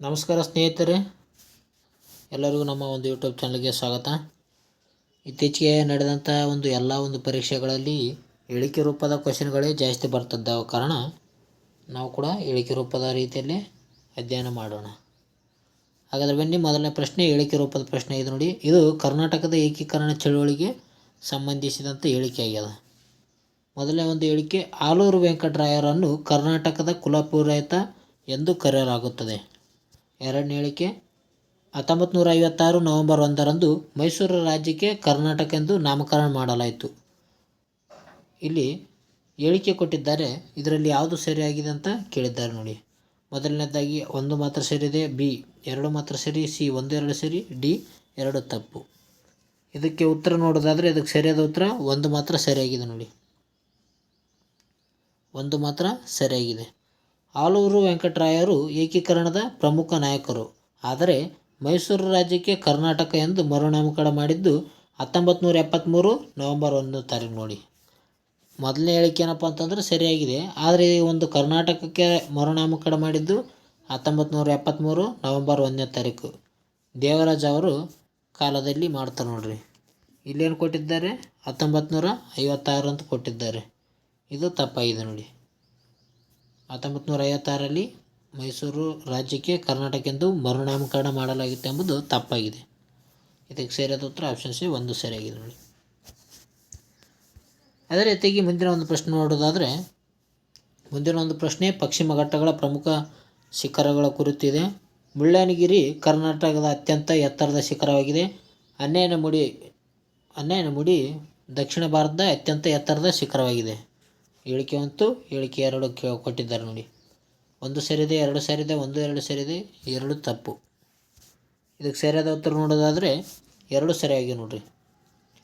ನಮಸ್ಕಾರ ಸ್ನೇಹಿತರೆ. ಎಲ್ಲರಿಗೂ ನಮ್ಮ ಒಂದು ಯೂಟ್ಯೂಬ್ ಚಾನಲ್ಗೆ ಸ್ವಾಗತ. ಇತ್ತೀಚೆಗೆ ನಡೆದಂಥ ಒಂದು ಎಲ್ಲ ಒಂದು ಪರೀಕ್ಷೆಗಳಲ್ಲಿ ಹೇಳಿಕೆ ರೂಪದ ಕ್ವಶನ್ಗಳೇ ಜಾಸ್ತಿ ಬರ್ತಿದ್ದಾವ ಕಾರಣ ನಾವು ಕೂಡ ಹೇಳಿಕೆ ರೂಪದ ರೀತಿಯಲ್ಲಿ ಅಧ್ಯಯನ ಮಾಡೋಣ. ಹಾಗಾದ್ರೆ ಬನ್ನಿ ಮೊದಲನೇ ಪ್ರಶ್ನೆ, ಹೇಳಿಕೆ ರೂಪದ ಪ್ರಶ್ನೆ ಇದು ನೋಡಿ. ಇದು ಕರ್ನಾಟಕದ ಏಕೀಕರಣ ಚಳುವಳಿಗೆ ಸಂಬಂಧಿಸಿದಂಥ ಹೇಳಿಕೆ ಆಗ್ಯದ. ಮೊದಲನೇ ಒಂದು ಹೇಳಿಕೆ, ಆಲೂರು ವೆಂಕಟರಾಯರನ್ನು ಕರ್ನಾಟಕದ ಕುಲಪುರೋಹಿತ ಎಂದು ಕರೆಯಲಾಗುತ್ತದೆ. ಎರಡನೇ ಹೇಳಿಕೆ ಹತ್ತೊಂಬತ್ತು ನೂರ ಐವತ್ತಾರು ನವೆಂಬರ್ ಒಂದರಂದು ಮೈಸೂರು ರಾಜ್ಯಕ್ಕೆ ಕರ್ನಾಟಕ ಎಂದು ನಾಮಕರಣ ಮಾಡಲಾಯಿತು. ಇಲ್ಲಿ ಹೇಳಿಕೆ ಕೊಟ್ಟಿದ್ದಾರೆ, ಇದರಲ್ಲಿ ಯಾವುದು ಸರಿಯಾಗಿದೆ ಅಂತ ಕೇಳಿದ್ದಾರೆ ನೋಡಿ. ಮೊದಲನೇದಾಗಿ, ಒಂದು ಮಾತ್ರ ಸರಿಯಿದೆ ಬಿ ಎರಡು ಮಾತ್ರ ಸರಿ, ಸಿ ಒಂದು ಎರಡು ಸರಿ, ಡಿ ಎರಡು ತಪ್ಪು. ಇದಕ್ಕೆ ಉತ್ತರ ನೋಡೋದಾದರೆ ಇದಕ್ಕೆ ಸರಿಯಾದ ಉತ್ತರ ಒಂದು ಮಾತ್ರ ಸರಿಯಾಗಿದೆ ನೋಡಿ. ಒಂದು ಮಾತ್ರ ಸರಿಯಾಗಿದೆ. ಆಲೂರು ವೆಂಕಟರಾಯರು ಏಕೀಕರಣದ ಪ್ರಮುಖ ನಾಯಕರು. ಆದರೆ ಮೈಸೂರು ರಾಜ್ಯಕ್ಕೆ ಕರ್ನಾಟಕ ಎಂದು ಮರುನಾಮಕರಣ ಮಾಡಿದ್ದು ಹತ್ತೊಂಬತ್ತು ನೂರ ಎಪ್ಪತ್ತ್ಮೂರು ನವೆಂಬರ್ ಒಂದು ತಾರೀಕು ನೋಡಿ. ಮೊದಲನೇ ಹೇಳಿಕೆ ಏನಪ್ಪ ಅಂತಂದರೆ ಸರಿಯಾಗಿದೆ. ಆದರೆ ಈ ಒಂದು ಕರ್ನಾಟಕಕ್ಕೆ ಮರುನಾಮಕರಣ ಮಾಡಿದ್ದು ಹತ್ತೊಂಬತ್ತು ನೂರ ಎಪ್ಪತ್ತ್ಮೂರು ನವೆಂಬರ್ ಒಂದನೇ ತಾರೀಕು ದೇವರಾಜ ಅವರು ಕಾಲದಲ್ಲಿ ಮಾಡ್ತಾರೆ ನೋಡಿರಿ. ಇಲ್ಲೇನು ಕೊಟ್ಟಿದ್ದಾರೆ? ಹತ್ತೊಂಬತ್ತು ನೂರ ಐವತ್ತಾರು ಅಂತ ಕೊಟ್ಟಿದ್ದಾರೆ. ಇದು ತಪ್ಪಾಗಿದೆ ನೋಡಿ. ಹತ್ತೊಂಬತ್ತು ನೂರ ಐವತ್ತಾರರಲ್ಲಿ ಮೈಸೂರು ರಾಜ್ಯಕ್ಕೆ ಕರ್ನಾಟಕ ಎಂದು ಮರುನಾಮಕರಣ ಮಾಡಲಾಗಿತ್ತು ಎಂಬುದು ತಪ್ಪಾಗಿದೆ. ಇದಕ್ಕೆ ಸೇರಿದ ಉತ್ತರ ಆಪ್ಷನ್ ಸಿ ಒಂದು ಸರಿಯಾಗಿದೆ ನೋಡಿ. ಅದೇ ರೀತಿಯಾಗಿ ಮುಂದಿನ ಒಂದು ಪ್ರಶ್ನೆ ನೋಡೋದಾದರೆ, ಮುಂದಿನ ಒಂದು ಪ್ರಶ್ನೆ ಪಶ್ಚಿಮ ಘಟ್ಟಗಳ ಪ್ರಮುಖ ಶಿಖರಗಳ ಕುರಿತಿದೆ. ಮುಳ್ಳಯ್ಯನಗಿರಿ ಕರ್ನಾಟಕದ ಅತ್ಯಂತ ಎತ್ತರದ ಶಿಖರವಾಗಿದೆ. ಮುಡಿ ಮುಡಿ ದಕ್ಷಿಣ ಭಾರತದ ಅತ್ಯಂತ ಎತ್ತರದ ಶಿಖರವಾಗಿದೆ. ಹೇಳಿಕೆ ಒಂದು ಹೇಳಿಕೆ ಎರಡು ಕೇ ಕೊಟ್ಟಿದ್ದಾರೆ ನೋಡಿ. ಒಂದು ಸರಿದೆ, ಎರಡು ಸರಿದೆ, ಒಂದು ಎರಡು ಸರಿದೆ, ಎರಡು ತಪ್ಪು. ಇದಕ್ಕೆ ಸರಿಯಾದ ಉತ್ತರ ನೋಡೋದಾದರೆ ಎರಡು ಸರಿಯಾಗಿ ನೋಡಿರಿ.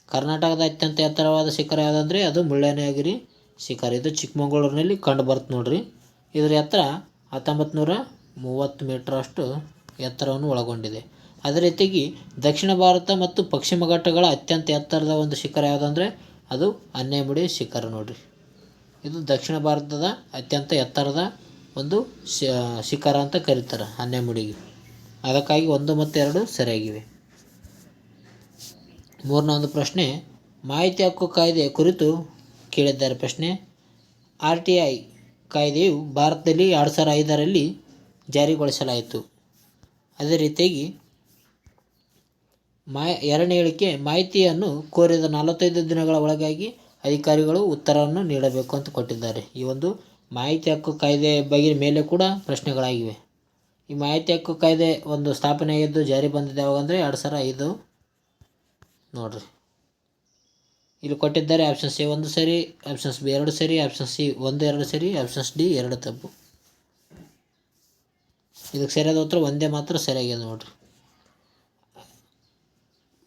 ಕರ್ನಾಟಕದ ಅತ್ಯಂತ ಎತ್ತರವಾದ ಶಿಖರ ಯಾವುದಂದರೆ ಅದು ಮುಳ್ಳಯ್ಯನಗಿರಿ ಶಿಖರ. ಇದು ಚಿಕ್ಕಮಗಳೂರಿನಲ್ಲಿ ಕಂಡು ಬರುತ್ತೆ ನೋಡಿರಿ. ಇದರ ಎತ್ತರ ಹತ್ತೊಂಬತ್ತು ನೂರ ಮೂವತ್ತು ಮೀಟ್ರ್ ಅಷ್ಟು ಎತ್ತರವನ್ನು ಒಳಗೊಂಡಿದೆ. ಅದೇ ರೀತಿಯಾಗಿ ದಕ್ಷಿಣ ಭಾರತ ಮತ್ತು ಪಶ್ಚಿಮ ಘಟ್ಟಗಳ ಅತ್ಯಂತ ಎತ್ತರದ ಒಂದು ಶಿಖರ ಯಾವುದಂದರೆ ಅದು ಅನ್ನೆಮುಡಿ ಶಿಖರ ನೋಡ್ರಿ. ಇದು ದಕ್ಷಿಣ ಭಾರತದ ಅತ್ಯಂತ ಎತ್ತರದ ಒಂದು ಶಿಖರ ಅಂತ ಕರೀತಾರೆ ಹನ್ನೆಮುಡಿಗೆ ಅದಕ್ಕಾಗಿ ಒಂದು ಮತ್ತು ಎರಡು ಸರಿಯಾಗಿವೆ. ಮೂರನೇ ಒಂದು ಪ್ರಶ್ನೆ, ಮಾಹಿತಿ ಹಕ್ಕು ಕಾಯ್ದೆ ಕುರಿತು ಕೇಳಿದ್ದಾರೆ. ಪ್ರಶ್ನೆ, ಆರ್ ಟಿ ಐ ಕಾಯ್ದೆಯು ಭಾರತದಲ್ಲಿ ಎರಡು ಸಾವಿರ ಐದರಲ್ಲಿ ಜಾರಿಗೊಳಿಸಲಾಯಿತು. ಅದೇ ರೀತಿಯಾಗಿ ಮಾ, ಎರಡನೇ ಹೇಳಿಕೆ, ಮಾಹಿತಿಯನ್ನು ಕೋರಿದ ನಲವತ್ತೈದು ದಿನಗಳ ಒಳಗಾಗಿ ಅಧಿಕಾರಿಗಳು ಉತ್ತರವನ್ನು ನೀಡಬೇಕು ಅಂತ ಕೊಟ್ಟಿದ್ದಾರೆ. ಈ ಒಂದು ಮಾಹಿತಿ ಹಕ್ಕು ಕಾಯ್ದೆ ಬಗ್ಗೆ ಮೇಲೆ ಕೂಡ ಪ್ರಶ್ನೆಗಳಾಗಿವೆ. ಈ ಮಾಹಿತಿ ಹಕ್ಕು ಕಾಯ್ದೆ ಒಂದು ಸ್ಥಾಪನೆಯಾಗಿದ್ದು ಜಾರಿ ಬಂದಿದೆ. ಯಾವಾಗಂದರೆ ಎರಡು ಸಾವಿರ ಐದು. ನೋಡಿರಿ. ಇಲ್ಲಿ ಕೊಟ್ಟಿದ್ದಾರೆ ಆಪ್ಷನ್ ಸಿ ಒಂದು ಸರಿ ಆಪ್ಷನ್ಸ್ ಬಿ ಎರಡು ಸರಿ ಆಪ್ಷನ್ ಸಿ ಒಂದು ಎರಡು ಸರಿ ಆಪ್ಷನ್ಸ್ ಡಿ ಎರಡು ತಪ್ಪು. ಇದಕ್ಕೆ ಸರಿಯಾದ ಉತ್ತರ ಒಂದೇ ಮಾತ್ರ ಸರಿಯಾಗಿದೆ ನೋಡಿರಿ.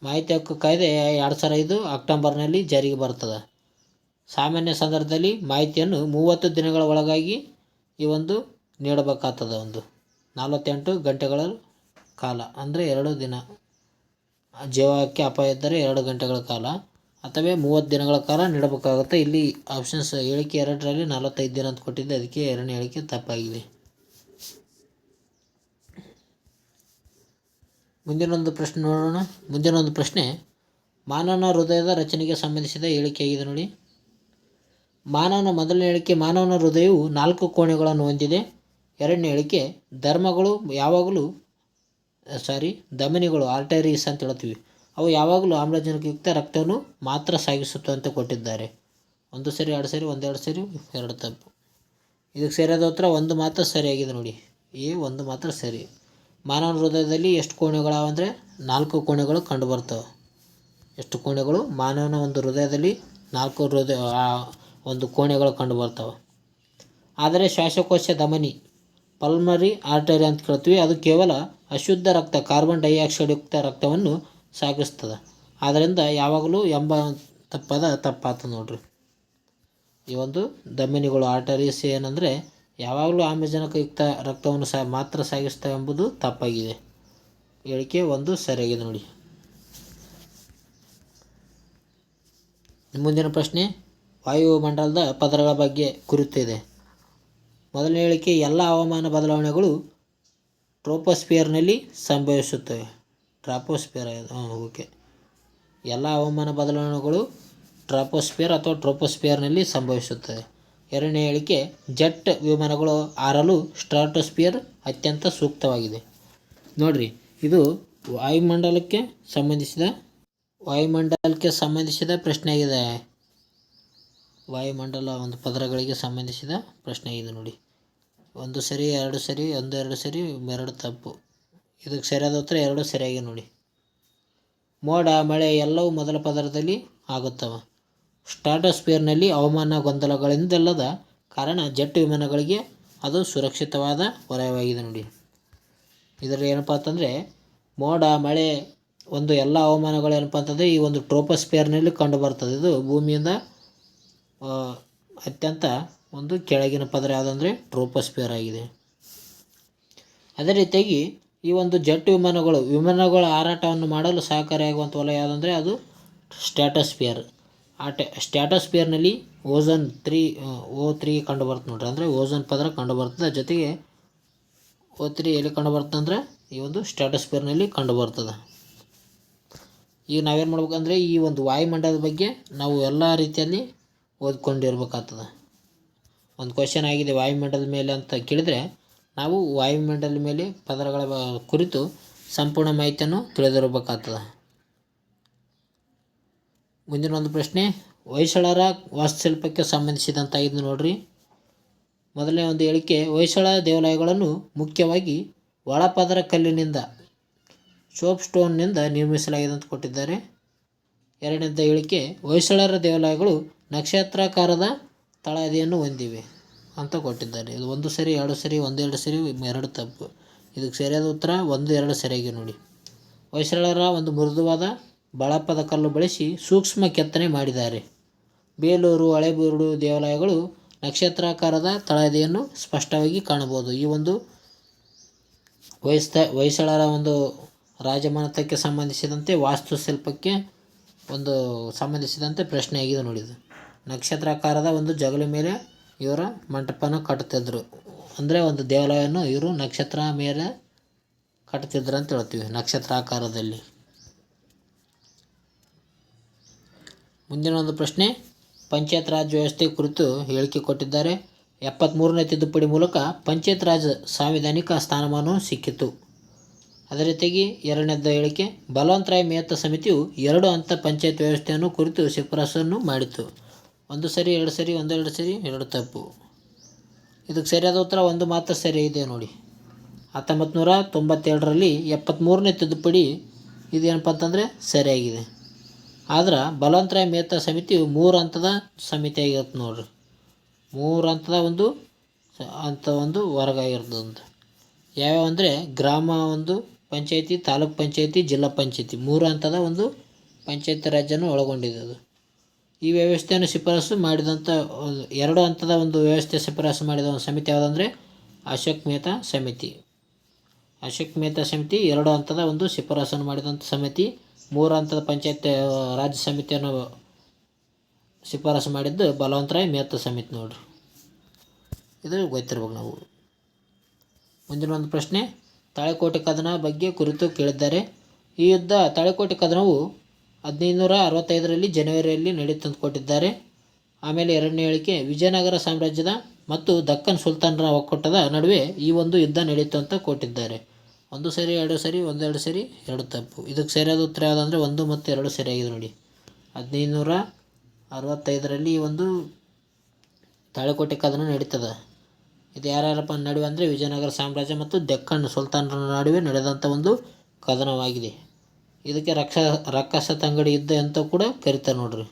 ಮಾಹಿತಿ ಹಕ್ಕು ಕಾಯ್ದೆ ಎರಡು ಸಾವಿರ ಐದು ಅಕ್ಟೋಬರ್ನಲ್ಲಿ ಜಾರಿಗೆ ಬರ್ತದೆ. ಸಾಮಾನ್ಯ ಸಂದರ್ಭದಲ್ಲಿ ಮಾಹಿತಿಯನ್ನು ಮೂವತ್ತು ದಿನಗಳ ಒಳಗಾಗಿ ಈ ಒಂದು ನೀಡಬೇಕಾಗ್ತದ ಒಂದು. ನಲವತ್ತೆಂಟು ಗಂಟೆಗಳ ಕಾಲ, ಅಂದರೆ ಎರಡು ದಿನ. ಜೀವಕ್ಕೆ ಅಪಾಯ ಇದ್ದರೆ ಎರಡು ಗಂಟೆಗಳ ಕಾಲ, ಅಥವಾ ಮೂವತ್ತು ದಿನಗಳ ಕಾಲ ನೀಡಬೇಕಾಗುತ್ತೆ. ಇಲ್ಲಿ ಆಪ್ಷನ್ಸ್ ಹೇಳಿಕೆ ಎರಡರಲ್ಲಿ ನಲವತ್ತೈದು ದಿನ ಅಂತ ಕೊಟ್ಟಿದ್ದೆ, ಅದಕ್ಕೆ ಎರಡನೇ ಹೇಳಿಕೆ ತಪ್ಪಾಗಿದೆ. ಮುಂದಿನೊಂದು ಪ್ರಶ್ನೆ ನೋಡೋಣ. ಮುಂದಿನ ಪ್ರಶ್ನೆ ಮಾನವನ ಹೃದಯದ ರಚನೆಗೆ ಸಂಬಂಧಿಸಿದ ಹೇಳಿಕೆಯಾಗಿದೆ ನೋಡಿ. ಮಾನವನ ಮೊದಲನೇ ಹೇಳಿಕೆ ಮಾನವನ ಹೃದಯವು ನಾಲ್ಕು ಕೋಣೆಗಳನ್ನು ಹೊಂದಿದೆ. ಎರಡನೇ ಹೇಳಿಕೆ, ಧರ್ಮಗಳು ಯಾವಾಗಲೂ ಸಾರಿ ಧಮನಿಗಳು ಆರ್ಟರೀಸ್ ಅಂತ ಹೇಳ್ತೀವಿ. ಅವು ಯಾವಾಗಲೂ ಆಮ್ಲಜನಕಯುಕ್ತ ರಕ್ತವನ್ನು ಮಾತ್ರ ಸಾಗಿಸುತ್ತೆ ಅಂತ ಕೊಟ್ಟಿದ್ದಾರೆ. ಒಂದು ಸರಿ, ಎರಡು ಸರಿ, ಒಂದೆರಡು ಸರಿ, ಎರಡು ತಪ್ಪು. ಇದಕ್ಕೆ ಸರಿಯಾದ ಉತ್ತರ, ಒಂದು ಮಾತ್ರ ಸರಿಯಾಗಿದೆ ನೋಡಿ. ಈ ಒಂದು ಮಾತ್ರ ಸರಿ. ಮಾನವನ ಹೃದಯದಲ್ಲಿ ಎಷ್ಟು ಕೋಣೆಗಳಾವಂದರೆ ನಾಲ್ಕು ಕೋಣೆಗಳು ಕಂಡು ಬರ್ತವೆ. ಎಷ್ಟು ಕೋಣೆಗಳು? ಮಾನವನ ಒಂದು ಹೃದಯದಲ್ಲಿ ನಾಲ್ಕು ಹೃದಯ ಒಂದು ಕೋಣೆಗಳು ಕಂಡು ಬರ್ತವೆ. ಆದರೆ ಶ್ವಾಸಕೋಶ ಧಮನಿ, ಪಲ್ಮರಿ ಆರ್ಟರಿ ಅಂತ ಕೇಳ್ತೀವಿ ಅದು ಕೇವಲ ಅಶುದ್ಧ ರಕ್ತ, ಕಾರ್ಬನ್ ಡೈಆಕ್ಸೈಡ್ ಯುಕ್ತ ರಕ್ತವನ್ನು ಸಾಗಿಸ್ತದೆ. ಆದ್ದರಿಂದ ಯಾವಾಗಲೂ ಎಂಬ ತಪ್ಪದ ತಪ್ಪಾತ ನೋಡ್ರಿ. ಈ ಒಂದು ಧಮನಿಗಳು, ಆರ್ಟರೀಸ್ ಏನಂದರೆ ಯಾವಾಗಲೂ ಆಮ್ಲಜನಕಯುಕ್ತ ರಕ್ತವನ್ನು ಸಹ ಮಾತ್ರ ಸಾಗಿಸ್ತವೆ ಎಂಬುದು ತಪ್ಪಾಗಿದೆ. ಹೇಳಿಕೆ ಒಂದು ಸರಿಯಾಗಿದೆ ನೋಡಿ. ಮುಂದಿನ ಪ್ರಶ್ನೆ ವಾಯುಮಂಡಲದ ಪದರಗಳ ಬಗ್ಗೆ ಕುರಿತಿದೆ. ಮೊದಲನೇ ಹೇಳಿಕೆ, ಎಲ್ಲ ಹವಾಮಾನ ಬದಲಾವಣೆಗಳು ಟ್ರೋಪೋಸ್ಫಿಯರ್ನಲ್ಲಿ ಸಂಭವಿಸುತ್ತವೆ. Troposphere okay. ಎಲ್ಲ ಹವಾಮಾನ ಬದಲಾವಣೆಗಳು ಟ್ರಾಪೋಸ್ಫಿಯರ್ ಅಥವಾ ಟ್ರೋಪೋಸ್ಫಿಯರ್ನಲ್ಲಿ ಸಂಭವಿಸುತ್ತದೆ ಎರಡನೇ ಹೇಳಿಕೆ, ಜೆಟ್ ವಿಮಾನಗಳು ಹಾರಲು ಸ್ಟ್ರಾಟೋಸ್ಫಿಯರ್ ಅತ್ಯಂತ ಸೂಕ್ತವಾಗಿದೆ. ನೋಡಿರಿ, ಇದು ವಾಯುಮಂಡಲಕ್ಕೆ ಸಂಬಂಧಿಸಿದ ವಾಯುಮಂಡಲಕ್ಕೆ ಸಂಬಂಧಿಸಿದ ಪ್ರಶ್ನೆ ಆಗಿದೆ ವಾಯುಮಂಡಲ ಒಂದು ಪದರಗಳಿಗೆ ಸಂಬಂಧಿಸಿದ ಪ್ರಶ್ನೆ ಇದೆ ನೋಡಿ. ಒಂದು ಸರಿ, ಎರಡು ಸರಿ ಒಂದೆರಡು ಸರಿ ಎರಡು ತಪ್ಪು. ಇದಕ್ಕೆ ಸರಿಯಾದ ಉತ್ತರ, ಎರಡು ಸರಿಯಾಗಿ ನೋಡಿ. ಮೋಡ, ಮಳೆ ಎಲ್ಲವೂ ಮೊದಲ ಪದರದಲ್ಲಿ ಆಗುತ್ತವೆ. ಸ್ಟಾಟೋಸ್ಫಿಯರ್ನಲ್ಲಿ ಹವಾಮಾನ ಗೊಂದಲಗಳಿಂದಲ್ಲದ ಕಾರಣ ಜೆಟ್ ವಿಮಾನಗಳಿಗೆ ಅದು ಸುರಕ್ಷಿತವಾದ ವಲಯವಾಗಿದೆ ನೋಡಿ. ಇದರಲ್ಲಿ ಏನಪ್ಪ ಅಂತಂದರೆ, ಮೋಡ, ಮಳೆ, ಒಂದು ಎಲ್ಲ ಹವಾಮಾನಗಳು ಏನಪ್ಪ ಅಂತಂದರೆ ಈ ಒಂದು ಟ್ರೋಪೋಸ್ಫಿಯರ್ನಲ್ಲಿ ಕಂಡು ಬರ್ತದೆ ಇದು ಭೂಮಿಯಿಂದ ಅತ್ಯಂತ ಒಂದು ಕೆಳಗಿನ ಪದರ ಯಾವುದಂದರೆ ಟ್ರೋಪೋಸ್ಫಿಯರ್ ಆಗಿದೆ. ಅದೇ ರೀತಿಯಾಗಿ ಈ ಒಂದು ಜೆಟ್ ವಿಮಾನಗಳು, ವಿಮಾನಗಳ ಹಾರಾಟವನ್ನು ಮಾಡಲು ಸಹಕಾರಿಯಾಗುವಂಥ ವಲಯ ಯಾವುದಂದರೆ ಅದು ಸ್ಟ್ಯಾಟಸ್ಫಿಯರ್. ಆ ಟೆ, ಸ್ಟ್ಯಾಟಸ್ಫಿಯರ್ನಲ್ಲಿ ಓಝೋನ್ ತ್ರೀ ಓ ತ್ರೀ ಕಂಡು ಬರ್ತದೆ ನೋಡ್ರಿ. ಅಂದರೆ ಓಝೋನ್ ಪದರ ಕಂಡು ಬರ್ತದೆ ಜೊತೆಗೆ ಓ ತ್ರೀ ಎಲ್ಲಿ ಕಂಡು ಬರ್ತದೆ ಅಂದರೆ ಈ ಒಂದು ಸ್ಟ್ಯಾಟಸ್ಫಿಯರ್ನಲ್ಲಿ ಕಂಡು ಬರ್ತದೆ ಈಗ ನಾವೇನು ಮಾಡ್ಬೇಕಂದ್ರೆ ಈ ಒಂದು ವಾಯುಮಂಡಲದ ಬಗ್ಗೆ ನಾವು ಎಲ್ಲ ರೀತಿಯಲ್ಲಿ ಓದ್ಕೊಂಡಿರ್ಬೇಕಾಗ್ತದೆ. ಒಂದು ಕ್ವಶನ್ ಆಗಿದೆ ವಾಯುಮಂಡಲದ ಮೇಲೆ ಅಂತ ಕೇಳಿದರೆ, ನಾವು ವಾಯುಮಂಡಲದ ಮೇಲೆ ಪದರಗಳ ಕುರಿತು ಸಂಪೂರ್ಣ ಮಾಹಿತಿಯನ್ನು ತಿಳಿದಿರಬೇಕಾಗ್ತದೆ. ಮುಂದಿನ ಒಂದು ಪ್ರಶ್ನೆ, ಹೊಯ್ಸಳರ ವಾಸ್ತುಶಿಲ್ಪಕ್ಕೆ ಸಂಬಂಧಿಸಿದಂತಾಗಿದ್ದು ನೋಡ್ರಿ. ಮೊದಲನೇ ಒಂದು ಹೇಳಿಕೆ, ಹೊಯ್ಸಳ ದೇವಾಲಯಗಳನ್ನು ಮುಖ್ಯವಾಗಿ ಒಳಪದರ ಕಲ್ಲಿನಿಂದ ಸೋಪ್ ಸ್ಟೋನ್ನಿಂದ ನಿರ್ಮಿಸಲಾಗಿದೆ ಅಂತ ಕೊಟ್ಟಿದ್ದಾರೆ. ಎರಡನೇದ ಹೇಳಿಕೆ, ಹೊಯ್ಸಳರ ದೇವಾಲಯಗಳು ನಕ್ಷತ್ರಾಕಾರದ ತಳಹದಿಯನ್ನು ಹೊಂದಿವೆ ಅಂತ ಕೊಟ್ಟಿದ್ದಾರೆ. ಇದು ಒಂದು ಸರಿ, ಎರಡು ಸರಿ ಒಂದೆರಡು ಸರಿ, ಎರಡು ತಪ್ಪು. ಇದಕ್ಕೆ ಸರಿಯಾದ ಉತ್ತರ, ಒಂದು, ಎರಡು ಸರಿಯಾಗಿ ನೋಡಿ. ಹೊಯ್ಸಳರ ಒಂದು ಮೃದುವಾದ ಬಳಪದ ಕಲ್ಲು ಬಳಸಿ ಸೂಕ್ಷ್ಮ ಕೆತ್ತನೆ ಮಾಡಿದ್ದಾರೆ. ಬೇಲೂರು, ಹಳೆಬೀಡು ದೇವಾಲಯಗಳು ನಕ್ಷತ್ರಾಕಾರದ ತಳಹದಿಯನ್ನು ಸ್ಪಷ್ಟವಾಗಿ ಕಾಣಬಹುದು. ಈ ಒಂದು ವಯಸ್ತ ಹೊಯ್ಸಳರ ಒಂದು ರಾಜಮಾನತಕ್ಕೆ ಸಂಬಂಧಿಸಿದಂತೆ ವಾಸ್ತುಶಿಲ್ಪಕ್ಕೆ ಒಂದು ಸಂಬಂಧಿಸಿದಂತೆ ಪ್ರಶ್ನೆಯಾಗಿದೆ ನೋಡಿದ್ದು. ನಕ್ಷತ್ರಾಕಾರದ ಒಂದು ಜಗಲ ಮೇಲೆ ಇವರ ಮಂಟಪನ ಕಟ್ತಿದ್ರು. ಅಂದರೆ ಒಂದು ದೇವಾಲಯವನ್ನು ಇವರು ನಕ್ಷತ್ರ ಮೇಲೆ ಕಟ್ತಿದ್ರು ಅಂತ ಹೇಳ್ತೀವಿ, ನಕ್ಷತ್ರಾಕಾರದಲ್ಲಿ. ಮುಂದಿನ ಒಂದು ಪ್ರಶ್ನೆ, ಪಂಚಾಯತ್ ರಾಜ್ ವ್ಯವಸ್ಥೆ ಕುರಿತು ಹೇಳಿಕೆ ಕೊಟ್ಟಿದ್ದಾರೆ. ಎಪ್ಪತ್ತ್ಮೂರನೇ ತಿದ್ದುಪಡಿ ಮೂಲಕ ಪಂಚಾಯತ್ ರಾಜ್ ಸಾಂವಿಧಾನಿಕ ಸ್ಥಾನಮಾನ ಸಿಕ್ಕಿತು. ಅದೇ ರೀತಿಯಾಗಿ ಎರಡನೇದ ಹೇಳಿಕೆ, ಬಲವಂತರಾಯ ಮೇಯತ್ತ ಸಮಿತಿಯು ಎರಡು ಹಂತ ಪಂಚಾಯತ್ ವ್ಯವಸ್ಥೆಯನ್ನು ಕುರಿತು ಶಿಫಾರಸನ್ನು ಮಾಡಿತು ಒಂದು ಸರಿ, ಎರಡು ಸರಿ ಒಂದೆರಡು ಸರಿ, ಎರಡು ತಪ್ಪು. ಇದಕ್ಕೆ ಸರಿಯಾದ ಉತ್ತರ ಒಂದು ಮಾತ್ರ ಸರಿ ಇದೆ ನೋಡಿ. ಹತ್ತೊಂಬತ್ತು ನೂರ ತೊಂಬತ್ತೆರಡರಲ್ಲಿ ಎಪ್ಪತ್ತ್ಮೂರನೇ ತಿದ್ದುಪಡಿ ಇದೇನಪ್ಪ ಅಂತಂದರೆ ಸರಿಯಾಗಿದೆ. ಆದ್ರೆ ಬಲವಂತರಾಯ ಮೇಹ್ತಾ ಸಮಿತಿಯು ಮೂರು ಹಂತದ ಸಮಿತಿ ಆಗಿರುತ್ತೆ ನೋಡ್ರಿ. ಮೂರು ಹಂತದ ಒಂದು ಅಂತ ಒಂದು ವರ್ಗ ಆಗಿರ್ತದೆ ಅಂತ. ಯಾವ್ಯಾವ ಅಂದರೆ ಗ್ರಾಮ ಒಂದು ಪಂಚಾಯಿತಿ, ತಾಲೂಕ್ ಪಂಚಾಯಿತಿ, ಜಿಲ್ಲಾ ಪಂಚಾಯಿತಿ ಮೂರು ಹಂತದ ಒಂದು ಪಂಚಾಯತ್ ರಾಜ್ಯನೂ ಒಳಗೊಂಡಿದೆ ಅದು ಈ ವ್ಯವಸ್ಥೆಯನ್ನು ಶಿಫಾರಸು ಮಾಡಿದಂಥ ಎರಡು ಹಂತದ ಒಂದು ವ್ಯವಸ್ಥೆ ಶಿಫಾರಸು ಮಾಡಿದ ಒಂದು ಸಮಿತಿ ಯಾವುದಂದರೆ ಅಶೋಕ್ ಮೆಹ್ತಾ ಸಮಿತಿ. ಅಶೋಕ್ ಮೆಹ್ತಾ ಸಮಿತಿ ಎರಡು ಹಂತದ ಒಂದು ಶಿಫಾರಸನ್ನು ಮಾಡಿದಂಥ ಸಮಿತಿ. ಮೂರು ಹಂತದ ಪಂಚಾಯತ್ ರಾಜ್ಯ ಸಮಿತಿಯನ್ನು ಶಿಫಾರಸು ಮಾಡಿದ್ದು ಬಲವಂತರಾಯ್ ಮೆಹ್ತಾ ಸಮಿತಿ ನೋಡ್ರಿ. ಇದು ಗೊತ್ತಿರ್ಬೇಕು ನಾವು. ಮುಂದಿನ ಒಂದು ಪ್ರಶ್ನೆ, ತಾಳೆಕೋಟೆ ಕದನ ಬಗ್ಗೆ ಕುರಿತು ಕೇಳಿದ್ದಾರೆ. ಈ ಯುದ್ಧ ತಾಳೆಕೋಟೆ ಕದನವು ಹದಿನೈದುನೂರ ಅರವತ್ತೈದರಲ್ಲಿ ಜನವರಿಯಲ್ಲಿ ನಡೆಯುತ್ತಂತ ಕೊಟ್ಟಿದ್ದಾರೆ ಆಮೇಲೆ ಎರಡನೇ ಹೇಳಿಕೆ, ವಿಜಯನಗರ ಸಾಮ್ರಾಜ್ಯದ ಮತ್ತು ದಕ್ಕನ್ ಸುಲ್ತಾನರ ಒಕ್ಕೂಟದ ನಡುವೆ ಈ ಒಂದು ಯುದ್ಧ ನಡೆಯಿತು ಅಂತ ಕೊಟ್ಟಿದ್ದಾರೆ. ಒಂದು ಸರಿ, ಎರಡು ಸರಿ, ಒಂದೆರಡು ಸರಿ, ಎರಡು ತಪ್ಪು. ಇದಕ್ಕೆ ಸರಿಯಾದ ಉತ್ತರ ಯಾವುದಂದರೆ ಒಂದು ಮತ್ತು ಎರಡು ಸರಿಯಾಗಿದೆ ನೋಡಿ. ಹದಿನೈದುನೂರ ಅರವತ್ತೈದರಲ್ಲಿ ಈ ಒಂದು ತಾಳೆಕೋಟೆ ಕದನ ನಡೀತದೆ. ಇದು ಯಾರ್ಯಾರಪ್ಪ ನಡುವೆ ಅಂದರೆ ವಿಜಯನಗರ ಸಾಮ್ರಾಜ್ಯ ಮತ್ತು ದಕ್ಕನ್ ಸುಲ್ತಾನರ ನಡುವೆ ನಡೆದಂಥ ಒಂದು ಕದನವಾಗಿದೆ. ಇದಕ್ಕೆ ರಕ್ಷ ರಕ್ಕಸ ತಂಗಡಿ ಯುದ್ಧ ಅಂತ ಕೂಡ ಕರೀತಾರೆ ನೋಡ್ರಿ.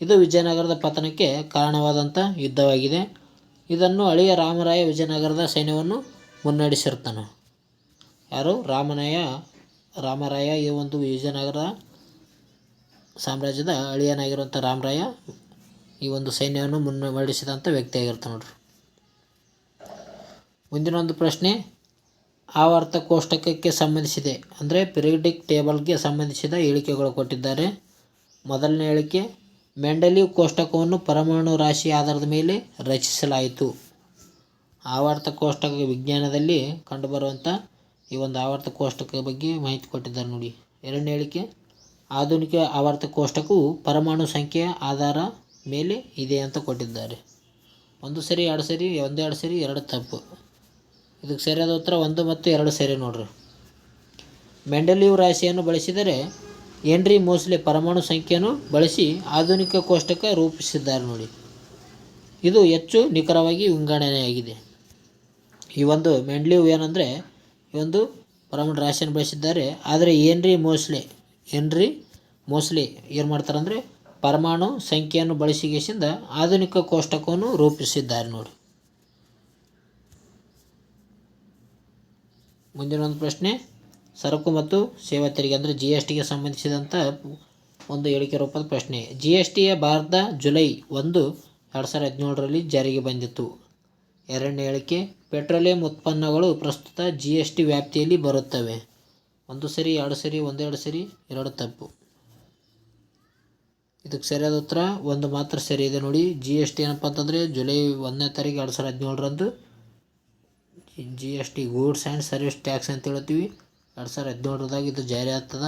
ಇದು ವಿಜಯನಗರದ ಪತನಕ್ಕೆ ಕಾರಣವಾದಂಥ ಯುದ್ಧವಾಗಿದೆ. ಇದನ್ನು ಅಳಿಯ ರಾಮರಾಯ ವಿಜಯನಗರದ ಸೈನ್ಯವನ್ನು ಮುನ್ನಡೆಸಿರ್ತಾನೆ. ಯಾರು? ರಾಮನಾಯ, ರಾಮರಾಯ ಈ ಒಂದು ವಿಜಯನಗರ ಸಾಮ್ರಾಜ್ಯದ ಅಳಿಯನಾಗಿರುವಂಥ ರಾಮರಾಯ ಈ ಒಂದು ಸೈನ್ಯವನ್ನು ಮುನ್ನಡೆಸಿದಂಥ ವ್ಯಕ್ತಿಯಾಗಿರ್ತಾನೆ ನೋಡ್ರಿ. ಮುಂದಿನ ಒಂದು ಪ್ರಶ್ನೆ ಆವರ್ತ ಕೋಷ್ಟಕಕ್ಕೆ ಸಂಬಂಧಿಸಿದೆ. ಅಂದರೆ ಪಿರಿಯಡಿಕ್ ಟೇಬಲ್ಗೆ ಸಂಬಂಧಿಸಿದ ಹೇಳಿಕೆಗಳು ಕೊಟ್ಟಿದ್ದಾರೆ. ಮೊದಲನೇ ಹೇಳಿಕೆ ಮೆಂಡಲಿವ್ ಕೋಷ್ಟಕವನ್ನು ಪರಮಾಣು ರಾಶಿ ಆಧಾರದ ಮೇಲೆ ರಚಿಸಲಾಯಿತು. ಆವರ್ತ ಕೋಷ್ಟಕ ವಿಜ್ಞಾನದಲ್ಲಿ ಕಂಡುಬರುವಂಥ ಈ ಒಂದು ಆವರ್ತ ಕೋಷ್ಟಕ ಬಗ್ಗೆ ಮಾಹಿತಿ ಕೊಟ್ಟಿದ್ದಾರೆ ನೋಡಿ. ಎರಡನೇ ಹೇಳಿಕೆ, ಆಧುನಿಕ ಆವರ್ತ ಕೋಷ್ಟಕವು ಪರಮಾಣು ಸಂಖ್ಯೆಯ ಆಧಾರ ಮೇಲೆ ಇದೆ ಅಂತ ಕೊಟ್ಟಿದ್ದಾರೆ. ಒಂದು ಸರಿ, ಎರಡು ಸರಿ, ಒಂದೆರಡು ಸರಿ, ಎರಡು ತಪ್ಪು. ಇದಕ್ಕೆ ಸರಿಯಾದ ಉತ್ತರ ಒಂದು ಮತ್ತು ಎರಡು ಸರಿ ನೋಡ್ರಿ. ಮೆಂಡಲಿಯು ರಾಶಿಯನ್ನು ಬಳಸಿದರೆ ಏನ್ರಿ ಮೋಸ್ಲಿ ಪರಮಾಣು ಸಂಖ್ಯೆಯನ್ನು ಬಳಸಿ ಆಧುನಿಕ ಕೋಷ್ಟಕ ರೂಪಿಸಿದ್ದಾರೆ ನೋಡಿ. ಇದು ಹೆಚ್ಚು ನಿಖರವಾಗಿ ವಿಂಗಡಣೆಯಾಗಿದೆ. ಈ ಒಂದು ಮೆಂಡ್ಲಿವ್ ಏನಂದರೆ, ಈ ಒಂದು ಪರಮಾಣು ರಾಶಿಯನ್ನು ಬಳಸಿದ್ದಾರೆ, ಆದರೆ ಏನ್ರಿ ಮೋಸ್ಲಿ ಏನ್ರಿ ಮೋಸ್ಲಿ ಏನು ಮಾಡ್ತಾರಂದರೆ, ಪರಮಾಣು ಸಂಖ್ಯೆಯನ್ನು ಬಳಸಿಗೆಸಿಂದ ಆಧುನಿಕ ಕೋಷ್ಟಕವನ್ನು ರೂಪಿಸಿದ್ದಾರೆ ನೋಡಿ. ಮುಂದಿನ ಒಂದು ಪ್ರಶ್ನೆ, ಸರಕು ಮತ್ತು ಸೇವಾ ತೆರಿಗೆ ಅಂದರೆ ಜಿ ಎಸ್ ಟಿಗೆ ಸಂಬಂಧಿಸಿದಂಥ ಒಂದು ಹೇಳಿಕೆ ರೂಪದ ಪ್ರಶ್ನೆ. ಜಿ ಎಸ್ ಟಿಯ ಭಾರತ ಜುಲೈ ಒಂದು ಎರಡು ಸಾವಿರದ ಹದಿನೇಳರಲ್ಲಿ ಜಾರಿಗೆ ಬಂದಿತ್ತು. ಎರಡನೇ ಹೇಳಿಕೆ, ಪೆಟ್ರೋಲಿಯಂ ಉತ್ಪನ್ನಗಳು ಪ್ರಸ್ತುತ ಜಿ ಎಸ್ ಟಿ ವ್ಯಾಪ್ತಿಯಲ್ಲಿ ಬರುತ್ತವೆ. ಒಂದು ಸರಿ, ಎರಡು ಸರಿ ಒಂದೆರಡು ಸರಿ, ಎರಡು ತಪ್ಪು. ಇದಕ್ಕೆ ಸರಿಯಾದ ಉತ್ತರ, ಒಂದು ಮಾತ್ರ ಸರಿ ಇದೆ ನೋಡಿ. ಜಿ ಎಸ್ ಟಿ ಏನಪ್ಪ ಅಂತಂದರೆ ಜುಲೈ ಒಂದನೇ ತಾರೀಕು ಎರಡು ಸಾವಿರದ ಹದಿನೇಳರಂದು G S T goods and service tax ಅಂತ ಹೇಳ್ತೀವಿ. ಎರಡು ಸಾವಿರ ಹದಿನೇಳರದಾಗ ಇದು ಜಾರಿ ಆಗ್ತದ.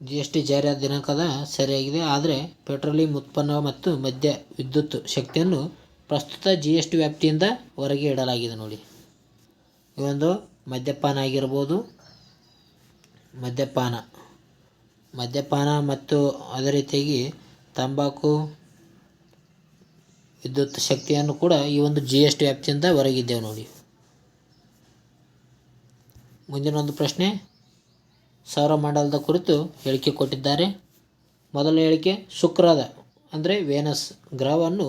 ಜಿ ಎಸ್ ಟಿ ಜಾರಿ ಆದ ದಿನಾಂಕದ ಸರಿಯಾಗಿದೆ. ಆದರೆ ಪೆಟ್ರೋಲಿಯಂ ಉತ್ಪನ್ನ ಮತ್ತು ಮದ್ಯ ವಿದ್ಯುತ್ ಶಕ್ತಿಯನ್ನು ಪ್ರಸ್ತುತ ಜಿ ಎಸ್ ಟಿ ವ್ಯಾಪ್ತಿಯಿಂದ ಹೊರಗೆ ಇಡಲಾಗಿದೆ ನೋಡಿ. ಇವೊಂದು ಮದ್ಯಪಾನ ಆಗಿರ್ಬೋದು. ಮದ್ಯಪಾನ. ಮದ್ಯಪಾನ ಮತ್ತು ಅದೇ ರೀತಿಯಾಗಿ ತಂಬಾಕು ವಿದ್ಯುತ್ ಶಕ್ತಿಯನ್ನು ಕೂಡ ಈ ಒಂದು ಜಿ ಎಸ್ ಟಿ ವ್ಯಾಪ್ತಿಯಿಂದ ಹೊರಗಿದ್ದೇವೆ ನೋಡಿ. ಮುಂದಿನ ಒಂದು ಪ್ರಶ್ನೆ ಸೌರಮಂಡಲದ ಕುರಿತು ಹೇಳಿಕೆ ಕೊಟ್ಟಿದ್ದಾರೆ. ಮೊದಲ ಹೇಳಿಕೆ, ಶುಕ್ರದ ಅಂದರೆ ವೇನಸ್ ಗ್ರಹವನ್ನು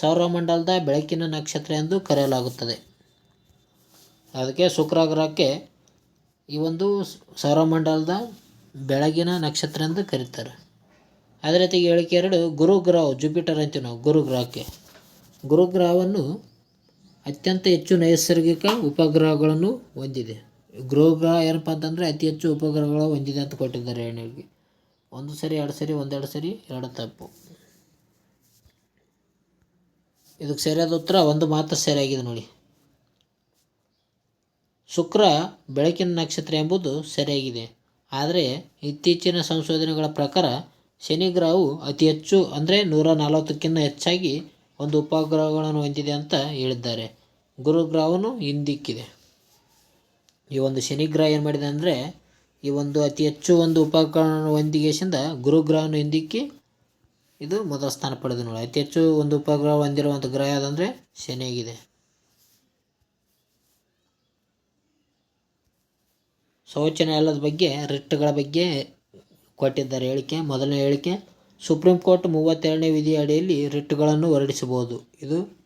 ಸೌರಮಂಡಲದ ಬೆಳಕಿನ ನಕ್ಷತ್ರ ಎಂದು ಕರೆಯಲಾಗುತ್ತದೆ. ಅದಕ್ಕೆ ಶುಕ್ರ ಗ್ರಹಕ್ಕೆ ಈ ಒಂದು ಸೌರಮಂಡಲದ ಬೆಳಗಿನ ನಕ್ಷತ್ರ ಎಂದು ಕರೀತಾರೆ. ಅದೇ ರೀತಿ ಹೇಳಿಕೆ ಎರಡು ಗುರುಗ್ರಹ ಜುಪಿಟರ್ ಅಂತೀವಿ ನಾವು, ಗುರುಗ್ರಹಕ್ಕೆ. ಗುರುಗ್ರಹವನ್ನು ಅತ್ಯಂತ ಹೆಚ್ಚು ನೈಸರ್ಗಿಕ ಉಪಗ್ರಹಗಳನ್ನು ಹೊಂದಿದೆ. ಗುರುಗ್ರಹ ಏನಪ್ಪ ಅಂತಂದರೆ ಅತಿ ಹೆಚ್ಚು ಉಪಗ್ರಹಗಳು ಹೊಂದಿದೆ ಅಂತ ಕೊಟ್ಟಿದ್ದಾರೆ ಎರಡನೇಗೆ ಒಂದು ಸರಿ, ಎರಡು ಸರಿ, ಒಂದೆರಡು ಸರಿ, ಎರಡು ತಪ್ಪು. ಇದಕ್ಕೆ ಸರಿಯಾದ ಉತ್ತರ ಒಂದು ಮಾತ್ರ ಸರಿಯಾಗಿದೆ ನೋಡಿ. ಶುಕ್ರ ಬೆಳಕಿನ ನಕ್ಷತ್ರ ಎಂಬುದು ಸರಿಯಾಗಿದೆ. ಆದರೆ ಇತ್ತೀಚಿನ ಸಂಶೋಧನೆಗಳ ಪ್ರಕಾರ ಶನಿ ಗ್ರಹವು ಅತಿ ಹೆಚ್ಚು ಅಂದರೆ ನೂರ ನಲವತ್ತಕ್ಕಿಂತ ಹೆಚ್ಚಾಗಿ ಒಂದು ಉಪಗ್ರಹಗಳನ್ನು ಹೊಂದಿದೆ ಅಂತ ಹೇಳಿದ್ದಾರೆ. ಗುರುಗ್ರಹವನ್ನು ಹಿಂದಿಕ್ಕಿದೆ. ಈ ಒಂದು ಶನಿ ಗ್ರಹ ಏನು ಮಾಡಿದೆ ಅಂದರೆ, ಈ ಒಂದು ಅತಿ ಹೆಚ್ಚು ಒಂದು ಉಪಗ್ರಹವನ್ನು ಹೊಂದಿಗೆಸಿಂದ ಗುರುಗ್ರಹವನ್ನು ಹಿಂದಿಕ್ಕಿ ಇದು ಮೊದಲ ಸ್ಥಾನ ಪಡೆದು ನೋಡಿ ಅತಿ ಹೆಚ್ಚು ಒಂದು ಉಪಗ್ರಹ ಹೊಂದಿರುವಂಥ ಗ್ರಹ ಯಾವುದಂದರೆ, ಶನಿಯಾಗಿದೆ. ಶೌಚನಾಲಯದ ಬಗ್ಗೆ, ರಿಟ್ಗಳ ಬಗ್ಗೆ ಕೊಟ್ಟಿದ್ದಾರೆ ಹೇಳಿಕೆ. ಮೊದಲನೇ ಹೇಳಿಕೆ ಸುಪ್ರೀಂ ಕೋರ್ಟ್ ಮೂವತ್ತೆರಡನೇ ವಿಧಿ ಅಡಿಯಲ್ಲಿ ರಿಟ್ಗಳನ್ನು ಹೊರಡಿಸಬಹುದು. ಇದು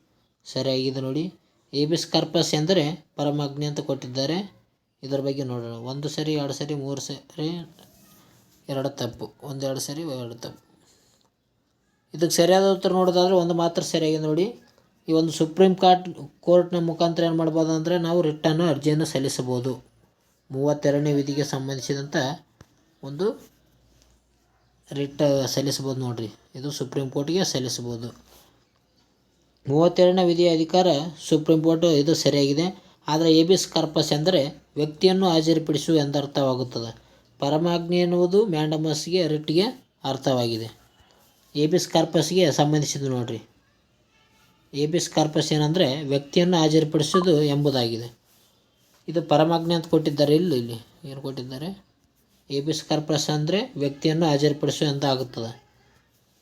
ಸರಿಯಾಗಿದೆ ನೋಡಿ. ಏಬಿಸ್ ಕಾರ್ಪಸ್ ಎಂದರೆ ಪರಮಾಗ್ನಿ ಅಂತ ಕೊಟ್ಟಿದ್ದಾರೆ. ಇದರ ಬಗ್ಗೆ ನೋಡೋಣ. ಒಂದು ಸರಿ, ಎರಡು ಸರಿ, ಮೂರು ಸರಿ, ಎರಡು ತಪ್ಪು. ಒಂದೆರಡು ಸರಿ, ಎರಡು ತಪ್ಪು. ಇದಕ್ಕೆ ಸರಿಯಾದ ಉತ್ತರ ನೋಡೋದಾದ್ರೆ ಒಂದು ಮಾತ್ರ ಸರಿಯಾಗಿದೆ ನೋಡಿ. ಈ ಒಂದು ಸುಪ್ರೀಂ ಕಾರ್ಟ್ ಕೋರ್ಟ್ನ ಮುಖಾಂತರ ಏನು ಮಾಡ್ಬೋದು ಅಂದರೆ ನಾವು ರಿಟ್ಟನ್ನು ಅರ್ಜಿಯನ್ನು ಸಲ್ಲಿಸಬಹುದು. ಮೂವತ್ತೆರಡನೇ ವಿಧಿಗೆ ಸಂಬಂಧಿಸಿದಂಥ ಒಂದು ರಿಟ್ ಸಲ್ಲಿಸ್ಬೋದು ನೋಡ್ರಿ. ಇದು ಸುಪ್ರೀಂ ಕೋರ್ಟ್ಗೆ ಸಲ್ಲಿಸ್ಬೋದು. ಮೂವತ್ತೆರಡನೇ ವಿಧಿಯ ಅಧಿಕಾರ ಸುಪ್ರೀಂ ಕೋರ್ಟ್ ಇದು ಸರಿಯಾಗಿದೆ. ಆದರೆ ಎಬಿಸ್ ಕಾರ್ಪಸ್ ಎಂದರೆ ವ್ಯಕ್ತಿಯನ್ನು ಹಾಜರುಪಡಿಸು ಎಂದರ್ಥವಾಗುತ್ತದೆ ಪರಮಾಜ್ಞೆ ಎನ್ನುವುದು ಮ್ಯಾಂಡಮಸ್ಗೆ ರಿಟ್ಗೆ ಅರ್ಥವಾಗಿದೆ. ಎಬಿಸ್ ಕಾರ್ಪಸ್ಗೆ ಸಂಬಂಧಿಸಿದ್ದು ನೋಡ್ರಿ. ಎಬಿಸ್ ಕಾರ್ಪಸ್ ಏನಂದರೆ ವ್ಯಕ್ತಿಯನ್ನು ಹಾಜರುಪಡಿಸೋದು ಎಂಬುದಾಗಿದೆ. ಇದು ಪರಮಾಜ್ಞೆ ಅಂತ ಕೊಟ್ಟಿದ್ದಾರೆ. ಇಲ್ಲಿ ಇಲ್ಲಿ, ಏನು ಕೊಟ್ಟಿದ್ದಾರೆ? ಎಬಿಸ್ ಕಾರ್ಪಸ್ ಅಂದರೆ ವ್ಯಕ್ತಿಯನ್ನು ಹಾಜರುಪಡಿಸು ಅಂತ ಆಗುತ್ತದೆ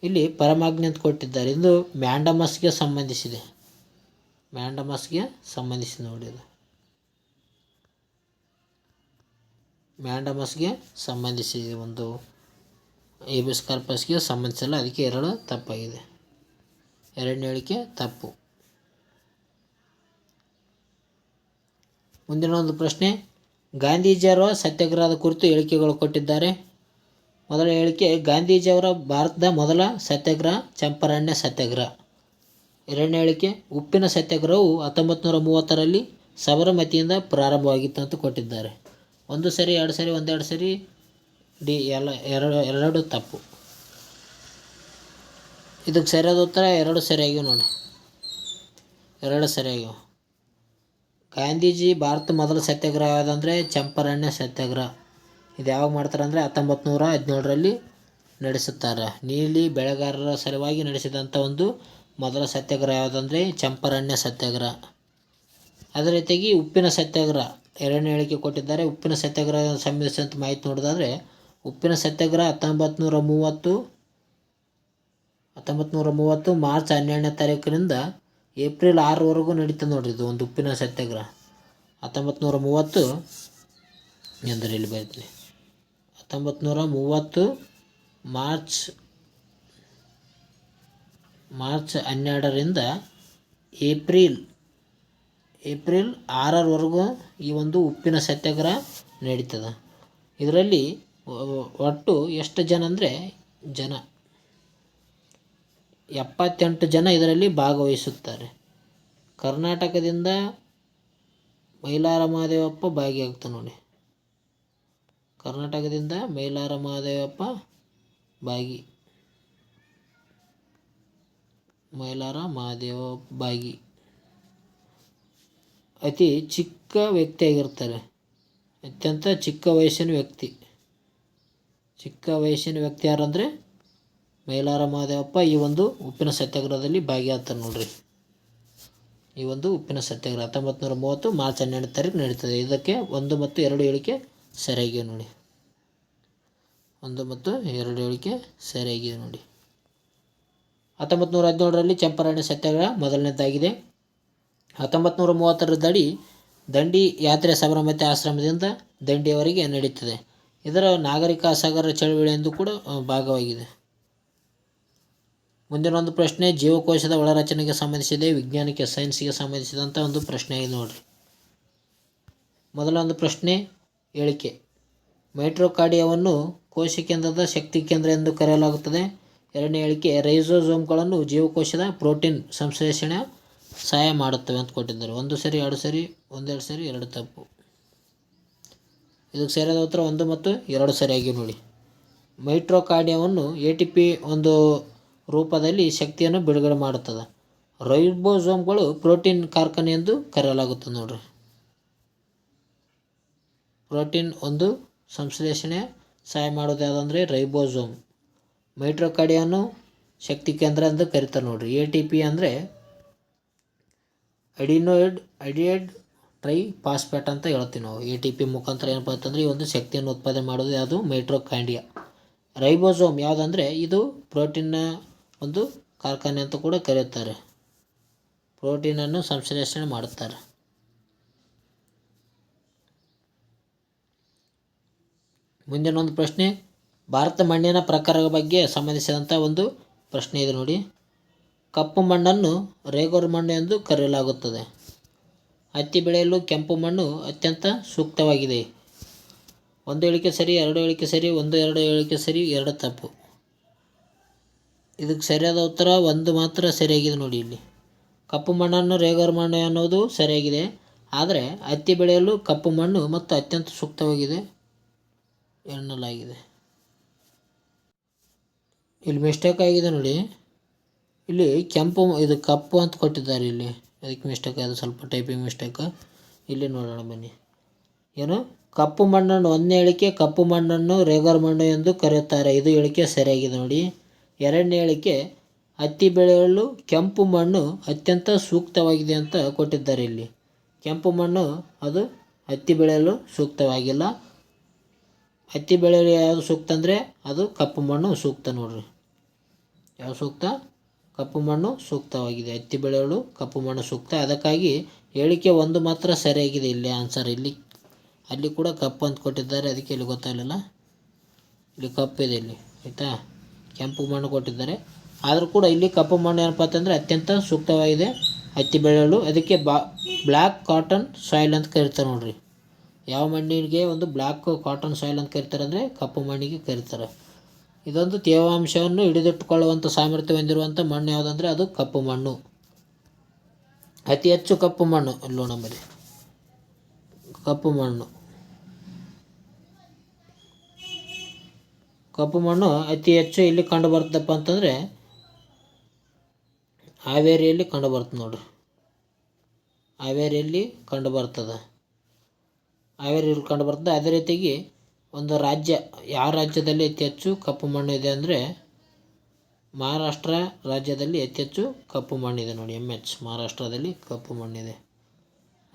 ಇಲ್ಲಿ ಪರಮಾಜ್ಞೆ ಅಂತ ಕೊಟ್ಟಿದ್ದಾರೆ. ಇದು ಮ್ಯಾಂಡಮಸ್ಗೆ ಸಂಬಂಧಿಸಿದೆ. ಮ್ಯಾಂಡಮಸ್ಗೆ ಸಂಬಂಧಿಸಿದೆ ನೋಡಿ ಇದು. ಮ್ಯಾಂಡಮಸ್ಗೆ ಸಂಬಂಧಿಸಿದೆ ಒಂದು ಎಬಿಸ್ ಕಾರ್ಪಸ್ಗೆ ಸಂಬಂಧಿಸಲ್ಲ, ಅದಕ್ಕೆ ಎರಡು ತಪ್ಪಾಗಿದೆ. ಎರಡನೇ ಹೇಳಿಕೆ ತಪ್ಪು. ಮುಂದಿನ ಒಂದು ಪ್ರಶ್ನೆ ಗಾಂಧೀಜಿಯವರ ಸತ್ಯಾಗ್ರಹದ ಕುರಿತು ಹೇಳಿಕೆಗಳು ಕೊಟ್ಟಿದ್ದಾರೆ. ಮೊದಲ ಹೇಳಿಕೆ, ಗಾಂಧೀಜಿಯವರ ಭಾರತದ ಮೊದಲ ಸತ್ಯಾಗ್ರಹ, ಚಂಪಾರಣ್ಯ ಸತ್ಯಾಗ್ರಹ. ಎರಡನೇ ಹೇಳಿಕೆ, ಉಪ್ಪಿನ ಸತ್ಯಾಗ್ರಹವು ಹತ್ತೊಂಬತ್ತು ನೂರ ಮೂವತ್ತರಲ್ಲಿ ಸಬರಮತಿಯಿಂದ ಪ್ರಾರಂಭವಾಗಿತ್ತು ಅಂತ ಕೊಟ್ಟಿದ್ದಾರೆ. ಒಂದು ಸರಿ, ಎರಡು ಸರಿ, ಒಂದೆರಡು ಸರಿ, ಡಿ, ಎಲ್ಲ, ಎರಡು ಎರಡು ತಪ್ಪು. ಇದಕ್ಕೆ ಸರಿಯಾದ ಉತ್ತರ ಎರಡು ಸರಿಯಾಗಿವೆ ನೋಡಿ. ಎರಡು ಸರಿಯಾಗಿವೆ. ಗಾಂಧೀಜಿ ಭಾರತ ಮೊದಲ ಸತ್ಯಾಗ್ರಹ ಯಾವುದಂದರೆ ಚಂಪಾರಣ್ಯ ಸತ್ಯಾಗ್ರಹ. ಇದು ಯಾವಾಗ ಮಾಡ್ತಾರೆ ಅಂದರೆ ಹತ್ತೊಂಬತ್ತು ನೂರ ಹದಿನೇಳರಲ್ಲಿ ನಡೆಸುತ್ತಾರೆ. ನೀಲಿ ಬೆಳೆಗಾರರ ಸಲುವಾಗಿ ನಡೆಸಿದಂಥ ಒಂದು ಮೊದಲ ಸತ್ಯಾಗ್ರಹ ಯಾವುದಂದರೆ ಚಂಪಾರಣ್ಯ ಸತ್ಯಾಗ್ರಹ. ಅದೇ ರೀತಿಯಾಗಿ ಉಪ್ಪಿನ ಸತ್ಯಾಗ್ರಹ. ಎರಡನೇ ಹೇಳಿಕೆ ಕೊಟ್ಟಿದ್ದಾರೆ. ಉಪ್ಪಿನ ಸತ್ಯಾಗ್ರಹ ಸಂಬಂಧಿಸಿದಂಥ ಮಾಹಿತಿ ನೋಡೋದಾದರೆ ಉಪ್ಪಿನ ಸತ್ಯಾಗ್ರಹ ಹತ್ತೊಂಬತ್ತು ನೂರ ಮೂವತ್ತು ಹತ್ತೊಂಬತ್ತು ನೂರ ಮೂವತ್ತು ಮಾರ್ಚ್ ಹನ್ನೆರಡನೇ ತಾರೀಕಿನಿಂದ ಏಪ್ರಿಲ್ ಆರವರೆಗೂ ನಡೀತದೆ ನೋಡ್ರಿ ಇದು ಒಂದು ಉಪ್ಪಿನ ಸತ್ಯಾಗ್ರಹ. ಹತ್ತೊಂಬತ್ತು ನೂರ ಮೂವತ್ತು ಎಂದರೆ ಇಲ್ಲಿ ಬರೀತೀನಿ. ಹತ್ತೊಂಬತ್ತು ನೂರ ಮೂವತ್ತು ಮಾರ್ಚ್ ಮಾರ್ಚ್ ಹನ್ನೆರಡರಿಂದ ಏಪ್ರಿಲ್ ಏಪ್ರಿಲ್ ಆರರವರೆಗೂ ಈ ಒಂದು ಉಪ್ಪಿನ ಸತ್ಯಾಗ್ರಹ ನಡೀತದೆ. ಇದರಲ್ಲಿ ಒಟ್ಟು ಎಷ್ಟು ಜನ ಅಂದರೆ ಜನ. ಎಪ್ಪತ್ತೆಂಟು ಜನ ಇದರಲ್ಲಿ ಭಾಗವಹಿಸುತ್ತಾರೆ. ಕರ್ನಾಟಕದಿಂದ ಮೈಲಾರ ಮಹದೇವಪ್ಪ ಭಾಗಿಯಾಗ್ತ ನೋಡಿ ಕರ್ನಾಟಕದಿಂದ ಮೈಲಾರ ಮಹಾದೇವಪ್ಪ ಭಾಗಿ ಮೈಲಾರ ಮಹಾದೇವ ಭಾಗಿ. ಅತಿ ಚಿಕ್ಕ ವ್ಯಕ್ತಿಯಾಗಿರ್ತಾರೆ ಅತ್ಯಂತ ಚಿಕ್ಕ ವಯಸ್ಸಿನ ವ್ಯಕ್ತಿ. ಚಿಕ್ಕ ವಯಸ್ಸಿನ ವ್ಯಕ್ತಿ ಯಾರಂದರೆ ಮೈಲಾರ ಮಹದೇವಪ್ಪ ಈ ಒಂದು ಉಪ್ಪಿನ ಸತ್ಯಾಗ್ರಹದಲ್ಲಿ ಭಾಗಿಯಾಗ್ತಾರೆ ನೋಡ್ರಿ. ಈ ಒಂದು ಉಪ್ಪಿನ ಸತ್ಯಾಗ್ರಹ ಹತ್ತೊಂಬತ್ತು ಮೂವತ್ತು ಮಾರ್ಚ್ ಹನ್ನೆರಡು ತಾರೀಕು ನಡೀತದೆ. ಇದಕ್ಕೆ ಒಂದು ಮತ್ತು ಎರಡು ಹೇಳಿಕೆ ಸರಿಯಾಗಿವೆ ನೋಡಿ. ಒಂದು ಮತ್ತು ಎರಡು ಹೇಳಿಕೆ ಸರಿಯಾಗಿದೆ ನೋಡಿ. ಹತ್ತೊಂಬತ್ತು ನೂರ ಹದಿನೇಳರಲ್ಲಿ ಚಂಪಾರಣ್ಯ ಸತ್ಯಾಗ್ರಹ ಮೊದಲನೇದಾಗಿದೆ. ಹತ್ತೊಂಬತ್ತು ನೂರ ಮೂವತ್ತರದಡಿ ದಂಡಿ ಯಾತ್ರೆ ಸಬರಮತಿ ಆಶ್ರಮದಿಂದ ದಂಡಿಯವರೆಗೆ ನಡೀತದೆ. ಇದರ ನಾಗರಿಕ ಸಾಗರ ಚಳವಳಿ ಎಂದು ಕೂಡ ಭಾಗವಾಗಿದೆ. ಮುಂದಿನ ಒಂದು ಪ್ರಶ್ನೆ, ಜೀವಕೋಶದ ಒಳರಚನೆಗೆ ಸಂಬಂಧಿಸಿದೆ, ವಿಜ್ಞಾನಕ್ಕೆ ಸೈನ್ಸ್ಗೆ ಸಂಬಂಧಿಸಿದಂಥ ಒಂದು ಪ್ರಶ್ನೆ ಇದೆ ನೋಡಿರಿ. ಮೊದಲ ಒಂದು ಪ್ರಶ್ನೆ, ಹೇಳಿಕೆ. ಮೈಟ್ರೋಕಾರ್ಡಿಯವನ್ನು ಕೋಶ ಕೇಂದ್ರದ ಶಕ್ತಿ ಕೇಂದ್ರ ಎಂದು ಕರೆಯಲಾಗುತ್ತದೆ. ಎರಡನೇ ಹೇಳಿಕೆ, ರೈಸೋಸೋಮ್ಗಳನ್ನು ಜೀವಕೋಶದ ಪ್ರೋಟೀನ್ ಸಂಶ್ಲೇಷಣೆ ಸಹಾಯ ಮಾಡುತ್ತವೆ ಅಂತ ಕೊಟ್ಟಿದ್ದಾರೆ. ಒಂದು ಸರಿ, ಎರಡು ಸರಿ, ಒಂದೆರಡು ಸರಿ, ಎರಡು ತಪ್ಪು. ಇದಕ್ಕೆ ಸರಿಯಾದ ಉತ್ತರ ಒಂದು ಮತ್ತು ಎರಡು ಸರಿಯಾಗಿ ನೋಡಿ. ಮೈಟ್ರೋಕಾರ್ಡಿಯವನ್ನು ಎ ಟಿ ಪಿ ಒಂದು ರೂಪದಲ್ಲಿ ಶಕ್ತಿಯನ್ನು ಬಿಡುಗಡೆ ಮಾಡುತ್ತದೆ. ರೈಬೋಸೋಮ್ಗಳು ಪ್ರೋಟೀನ್ ಕಾರ್ಖಾನೆ ಎಂದು ಕರೆಯಲಾಗುತ್ತದೆ ನೋಡ್ರಿ. ಪ್ರೋಟೀನ್ ಒಂದು ಸಂಶ್ಲೇಷಣೆ ಸಹಾಯ ಮಾಡೋದು ಯಾವುದಂದ್ರೆ ರೈಬೋಸೋಮ್. ಮೈಟ್ರೋಕಾರ್ಡಿಯನ್ನು ಶಕ್ತಿ ಕೇಂದ್ರ ಎಂದು ಕರೀತಾರೆ ನೋಡ್ರಿ. ಎ ಟಿ ಪಿ ಅಂದರೆ ಅಡಿನೋಯ್ಡ್, ಅಡಿಯಡ್ ಟ್ರೈ ಪಾಸ್ಪೇಟ್ ಅಂತ ಹೇಳ್ತೀವಿ ನಾವು. ಎ ಟಿ ಪಿ ಮುಖಾಂತರ ಏನಪ್ಪ ಅಂತಂದರೆ ಈ ಒಂದು ಶಕ್ತಿಯನ್ನು ಉತ್ಪಾದನೆ ಮಾಡೋದು ಯಾವುದು? ಮೈಟ್ರೋಕಾಂಡಿಯಾ ರೈಬೋಸೋಮ್ ಯಾವುದಂದರೆ ಇದು ಪ್ರೋಟೀನ್ನ ಒಂದು ಕಾರ್ಖಾನೆ ಅಂತ ಕೂಡ ಕರೆಯುತ್ತಾರೆ. ಪ್ರೋಟೀನನ್ನು ಸಂಶ್ಲೇಷಣೆ ಮಾಡುತ್ತಾರೆ. ಮುಂದಿನ ಒಂದು ಪ್ರಶ್ನೆ, ಭಾರತ ಮಣ್ಣಿನ ಪ್ರಕಾರದ ಬಗ್ಗೆ ಸಂಬಂಧಿಸಿದಂಥ ಒಂದು ಪ್ರಶ್ನೆ ಇದೆ ನೋಡಿ. ಕಪ್ಪು ಮಣ್ಣನ್ನು ರೇಗೋರ್ ಮಣ್ಣು ಎಂದು ಕರೆಯಲಾಗುತ್ತದೆ. ಹತ್ತಿ ಬೆಳೆಯಲು ಕೆಂಪು ಮಣ್ಣು ಅತ್ಯಂತ ಸೂಕ್ತವಾಗಿದೆ. ಒಂದು ಹೇಳಿಕೆ ಸರಿ, ಎರಡು ಹೇಳಿಕೆ ಸರಿ, ಒಂದು ಎರಡು ಹೇಳಿಕೆ ಸರಿ, ಎರಡು ತಪ್ಪು. ಇದಕ್ಕೆ ಸರಿಯಾದ ಉತ್ತರ ಒಂದು ಮಾತ್ರ ಸರಿಯಾಗಿದೆ ನೋಡಿ ಇಲ್ಲಿ. ಕಪ್ಪು ಮಣ್ಣನ್ನು ರೇಗರ್ ಮಣ್ಣು ಅನ್ನೋದು ಸರಿಯಾಗಿದೆ. ಆದರೆ ಹತ್ತಿ ಬೆಳೆಯಲು ಕಪ್ಪು ಮಣ್ಣು ಮತ್ತು ಅತ್ಯಂತ ಸೂಕ್ತವಾಗಿದೆ ಎನ್ನಲಾಗಿದೆ. ಇಲ್ಲಿ ಮಿಸ್ಟೇಕ್ ಆಗಿದೆ ನೋಡಿ. ಇಲ್ಲಿ ಕೆಂಪು ಇದು ಕಪ್ಪು ಅಂತ ಕೊಟ್ಟಿದ್ದಾರೆ ಇಲ್ಲಿ. ಅದಕ್ಕೆ ಮಿಸ್ಟೇಕ್ ಅದು ಸ್ವಲ್ಪ ಟೈಪಿಂಗ್ ಮಿಸ್ಟೇಕ್ ಇಲ್ಲಿ ನೋಡೋಣ ಬನ್ನಿ. ಏನು? ಕಪ್ಪು ಮಣ್ಣನ್ನು ಒಂದನೇ ಹೇಳಿಕೆ, ಕಪ್ಪು ಮಣ್ಣನ್ನು ರೇಗರ್ ಮಣ್ಣು ಎಂದು ಕರೆಯುತ್ತಾರೆ. ಇದು ಹೇಳಿಕೆ ಸರಿಯಾಗಿದೆ ನೋಡಿ. ಎರಡನೇ ಹೇಳಿಕೆ, ಹತ್ತಿ ಬೆಳೆಯಲು ಕೆಂಪು ಮಣ್ಣು ಅತ್ಯಂತ ಸೂಕ್ತವಾಗಿದೆ ಅಂತ ಕೊಟ್ಟಿದ್ದಾರೆ ಇಲ್ಲಿ. ಕೆಂಪು ಮಣ್ಣು, ಅದು ಹತ್ತಿ ಬೆಳೆಯಲು ಸೂಕ್ತವಾಗಿಲ್ಲ. ಹತ್ತಿ ಬೆಳೆಯಲು ಯಾವುದು ಸೂಕ್ತ ಅಂದರೆ, ಅದು ಕಪ್ಪು ಮಣ್ಣು ಸೂಕ್ತ ನೋಡ್ರಿ. ಯಾವ ಸೂಕ್ತ? ಕಪ್ಪು ಮಣ್ಣು ಸೂಕ್ತವಾಗಿದೆ. ಹತ್ತಿ ಬೆಳೆಯಲು ಕಪ್ಪು ಮಣ್ಣು ಸೂಕ್ತ. ಅದಕ್ಕಾಗಿ ಹೇಳಿಕೆ ಒಂದು ಮಾತ್ರ ಸರಿಯಾಗಿದೆ ಇಲ್ಲಿ ಆನ್ಸರ್ ಇಲ್ಲಿ, ಅಲ್ಲಿ ಕೂಡ ಕಪ್ಪು ಅಂತ ಕೊಟ್ಟಿದ್ದಾರೆ. ಅದಕ್ಕೆ ಇಲ್ಲಿ ಗೊತ್ತಾಗಲಿಲ್ಲ. ಇಲ್ಲಿ ಕಪ್ಪು ಇದೆ ಇಲ್ಲಿ, ಆಯಿತಾ? ಕೆಂಪು ಮಣ್ಣು ಕೊಟ್ಟಿದ್ದಾರೆ. ಆದರೂ ಕೂಡ ಇಲ್ಲಿ ಕಪ್ಪು ಮಣ್ಣು ಏನಪ್ಪ ಅಂತಂದರೆ ಅತ್ಯಂತ ಸೂಕ್ತವಾಗಿದೆ. ಹತ್ತಿ ಬೆಳೆಯಲು. ಅದಕ್ಕೆ ಬಾ ಬ್ಲ್ಯಾಕ್ ಕಾಟನ್ ಸಾಯಿಲ್ ಅಂತ ಕರಿತಾರೆ ನೋಡಿರಿ. ಯಾವ ಮಣ್ಣಿಗೆ ಒಂದು ಬ್ಲ್ಯಾಕ್ ಕಾಟನ್ ಸಾಯಿಲ್ ಅಂತ ಕರಿತಾರೆ ಅಂದರೆ ಕಪ್ಪು ಮಣ್ಣಿಗೆ ಕರೀತಾರೆ. ಇದೊಂದು ತೇವಾಂಶವನ್ನು ಹಿಡಿದಿಟ್ಟುಕೊಳ್ಳುವಂಥ ಸಾಮರ್ಥ್ಯ ಹೊಂದಿರುವಂಥ ಮಣ್ಣು ಯಾವುದಂದರೆ ಅದು ಕಪ್ಪು ಮಣ್ಣು. ಅತಿ ಹೆಚ್ಚು ಕಪ್ಪು ಮಣ್ಣು, ಇಲ್ಲೋ ನಮ್ಮಲ್ಲಿ. ಕಪ್ಪು ಮಣ್ಣು. ಕಪ್ಪು ಮಣ್ಣು ಅತಿ ಹೆಚ್ಚು ಇಲ್ಲಿ ಕಂಡು ಬರ್ತದಪ್ಪ ಅಂತಂದರೆ ಹಾವೇರಿಯಲ್ಲಿ ಕಂಡು ಬರ್ತದೆ ನೋಡ್ರಿ. ಹಾವೇರಿಯಲ್ಲಿ ಕಂಡು ಬರ್ತದೆ. ಹಾವೇರಿಯಲ್ಲಿ ಕಂಡು ಬರ್ತದೆ. ಅದೇ ರೀತಿಯಾಗಿ ಒಂದು ರಾಜ್ಯ, ಯಾವ ರಾಜ್ಯದಲ್ಲಿ ಅತಿ ಹೆಚ್ಚು ಕಪ್ಪು ಮಣ್ಣು ಇದೆ ಅಂದರೆ ಮಹಾರಾಷ್ಟ್ರ ರಾಜ್ಯದಲ್ಲಿ ಅತಿ ಹೆಚ್ಚು ಕಪ್ಪು ಮಣ್ಣಿದೆ ನೋಡಿ ಎಂ ಎಚ್ ಮಹಾರಾಷ್ಟ್ರದಲ್ಲಿ ಕಪ್ಪು ಮಣ್ಣಿದೆ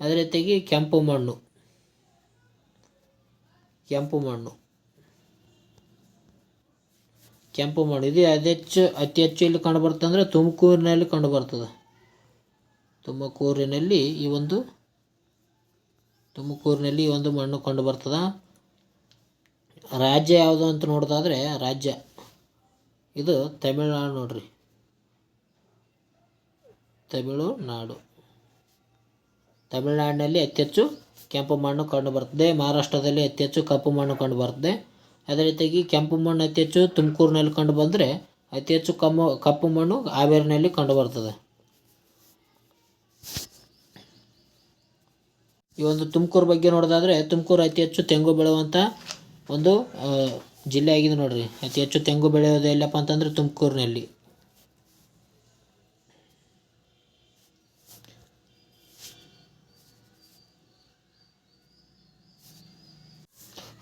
ಅದೇ ರೀತಿಯಾಗಿ ಕೆಂಪು ಮಣ್ಣು ಕೆಂಪು ಮಣ್ಣು. ಕೆಂಪು ಮಣ್ಣು. ಇದು ಅತಿ ಹೆಚ್ಚು ಅತಿ ಹೆಚ್ಚು ಇಲ್ಲಿ ಕಂಡು ಬರ್ತಂದರೆ ತುಮಕೂರಿನಲ್ಲಿ ಕಂಡು ಬರ್ತದೆ. ತುಮಕೂರಿನಲ್ಲಿ ಈ ಒಂದು, ತುಮಕೂರಿನಲ್ಲಿ ಈ ಒಂದು ಮಣ್ಣು ಕಂಡು ಕಂಡುಬರ್ತದೆ ರಾಜ್ಯ ಯಾವುದು ಅಂತ ನೋಡೋದಾದ್ರೆ ರಾಜ್ಯ. ಇದು ತಮಿಳುನಾಡು ನೋಡ್ರಿ. ತಮಿಳುನಾಡು. ತಮಿಳುನಾಡಿನಲ್ಲಿ ಅತಿ ಹೆಚ್ಚು ಕೆಂಪು ಮಣ್ಣು ಕಂಡು ಬರ್ತದೆ. ಮಹಾರಾಷ್ಟ್ರದಲ್ಲಿ ಅತಿ ಹೆಚ್ಚು ಕಪ್ಪು ಮಣ್ಣು ಕಂಡು ಬರ್ತದೆ. ಅದೇ ರೀತಿಯಾಗಿ ಕೆಂಪು ಮಣ್ಣು ಅತಿ ಹೆಚ್ಚು ತುಮಕೂರಿನಲ್ಲಿ ಕಂಡು ಬಂದರೆ ಅತಿ ಹೆಚ್ಚು ಕಮ್ಮು, ಕಪ್ಪು ಮಣ್ಣು ಹಾವೇರಿನಲ್ಲಿ ಕಂಡು ಬರ್ತದೆ. ಈ ಒಂದು ತುಮಕೂರು ಬಗ್ಗೆ ನೋಡೋದಾದರೆ ತುಮಕೂರು ಅತಿ ಹೆಚ್ಚು ತೆಂಗು ಬೆಳೆಯುವಂಥ ಒಂದು ಜಿಲ್ಲೆ ಆಗಿದೆ ನೋಡ್ರಿ. ಅತಿ ಹೆಚ್ಚು ತೆಂಗು ಬೆಳೆಯೋದು ಎಲ್ಲಪ್ಪ ಅಂತಂದರೆ ತುಮಕೂರಿನಲ್ಲಿ.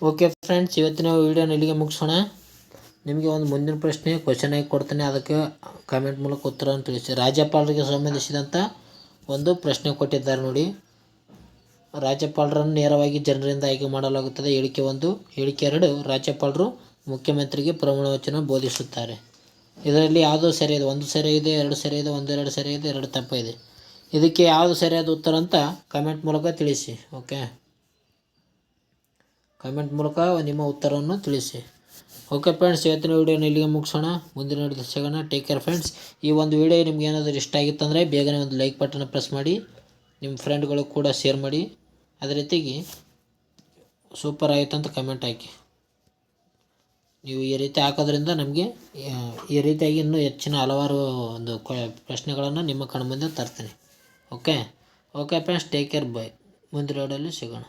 ಓಕೆ ಫ್ರೆಂಡ್ಸ್ ಇವತ್ತಿನ ವಿಡಿಯೋನ ಇಲ್ಲಿಗೆ ಮುಗಿಸೋಣ. ನಿಮಗೆ ಒಂದು ಮುಂದಿನ ಪ್ರಶ್ನೆ ಕ್ವಶನ್ ಆಗಿ ಕೊಡ್ತೇನೆ. ಅದಕ್ಕೆ ಕಾಮೆಂಟ್ ಮೂಲಕ ಉತ್ತರವನ್ನು ತಿಳಿಸಿ. ರಾಜ್ಯಪಾಲರಿಗೆ ಸಂಬಂಧಿಸಿದಂಥ ಒಂದು ಪ್ರಶ್ನೆ ಕೊಟ್ಟಿದ್ದಾರೆ ನೋಡಿ. ರಾಜ್ಯಪಾಲರನ್ನು ನೇರವಾಗಿ ಜನರಿಂದ ಆಯ್ಕೆ ಮಾಡಲಾಗುತ್ತದೆ. ಹೇಳಿಕೆ ಒಂದು, ಹೇಳಿಕೆ ಎರಡು. ರಾಜ್ಯಪಾಲರು ಮುಖ್ಯಮಂತ್ರಿಗೆ ಪ್ರಮಾಣ ವಚನ ಬೋಧಿಸುತ್ತಾರೆ. ಇದರಲ್ಲಿ ಯಾವುದು ಸರಿ ಇದೆ? ಒಂದು ಸರಿ ಇದೆ, ಎರಡು ಸರಿ ಇದೆ ಒಂದೆರಡು ಸರಿ ಇದೆ, ಎರಡು ತಪ್ಪಿದೆ ಇದಕ್ಕೆ ಯಾವುದು ಸರಿಯಾದ ಉತ್ತರ ಅಂತ ಕಮೆಂಟ್ ಮೂಲಕ ತಿಳಿಸಿ. ಓಕೆ ಕಮೆಂಟ್ ಮೂಲಕ ನಿಮ್ಮ ಉತ್ತರವನ್ನು ತಿಳಿಸಿ. ಓಕೆ ಫ್ರೆಂಡ್ಸ್ ಇವತ್ತಿನ ವೀಡಿಯೋನ ಇಲ್ಲಿಗೆ ಮುಗಿಸೋಣ. ಮುಂದಿನ ವಿಡಿಯೋ ಸಿಗೋಣ. ಟೇಕ್ ಕೇರ್ ಫ್ರೆಂಡ್ಸ್ ಈ ಒಂದು ವಿಡಿಯೋ ನಿಮ್ಗೆ ಏನಾದರೂ ಇಷ್ಟ ಆಗಿತ್ತಂದರೆ ಬೇಗನೆ ಒಂದು ಲೈಕ್ ಬಟನ್ ಪ್ರೆಸ್ ಮಾಡಿ. ನಿಮ್ಮ ಫ್ರೆಂಡ್ಗಳು ಕೂಡ ಶೇರ್ ಮಾಡಿ. ಅದೇ ರೀತಿಗೆ ಸೂಪರ್ ಆಯಿತು ಅಂತ ಕಮೆಂಟ್ ಹಾಕಿ. ನೀವು ಈ ರೀತಿ ಹಾಕೋದ್ರಿಂದ ನಮಗೆ ಈ ರೀತಿಯಾಗಿ ಇನ್ನೂ ಹೆಚ್ಚಿನ ಹಲವಾರು ಒಂದು ಪ್ರಶ್ನೆಗಳನ್ನು ನಿಮ್ಮ ಕಣ್ಮುಂದೆ ತರ್ತೀನಿ. Okay okay friends take care bye ಮುಂದಿನ ವಿಡಿಯೋದಲ್ಲಿ ಸಿಗೋಣ.